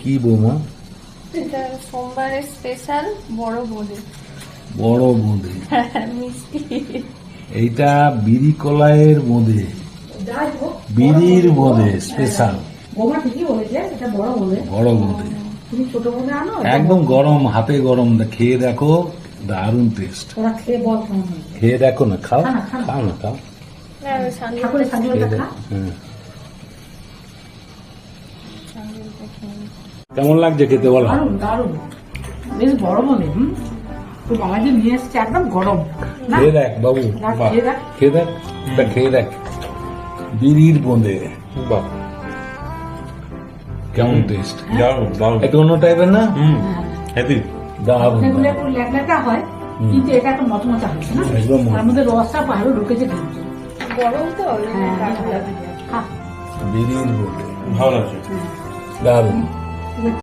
কি বৌমা? এটা সোমবারের স্পেশাল বড় বোঁদে বড় বোঁদে মিষ্টি। এইটা বিড়ি কলাইয়ের বোঁদে বিড়ির বোঁদে স্পেশাল বৌমা ঠিকই বলেছে এটা বড় বলে বড় বোঁদে তুমি ছোট বলে আনো একদম গরম হাতে গরম খেয়ে দেখো দারুণ টেস্ট ওরা খেয়ে বল খেয়ে দেখো না খাও। না, খাও না। খাও ঠাকুরের হ্যাঁ। কেমন লাগছে খেতে বলো? দারুণ দারুণ বেশ বড় বলে হুম? তো বাবা নিয়ে এসছে একদম গরম। খেয়ে দেখ বাবু খেয়ে দেখ। খেয়ে দেখ খেয়ে দেখ। বিড়ির বোঁদে বাহ। কেমন টেস্ট দারুণ দারুণ। একটু অন্য টাইপের না? হুম হেভি। দারুণ এগুলো একটু ল্যাকলাকা হয় কিন্তু এটা একটা মচমচা হয়েছে না? একদম। তার মধ্যে রসটা ভালো ঢুকেছে গরম তো হ্যাঁ ভালো লাগে খা। বিড়ির বোঁদে ভালো লাগছে। দারুণ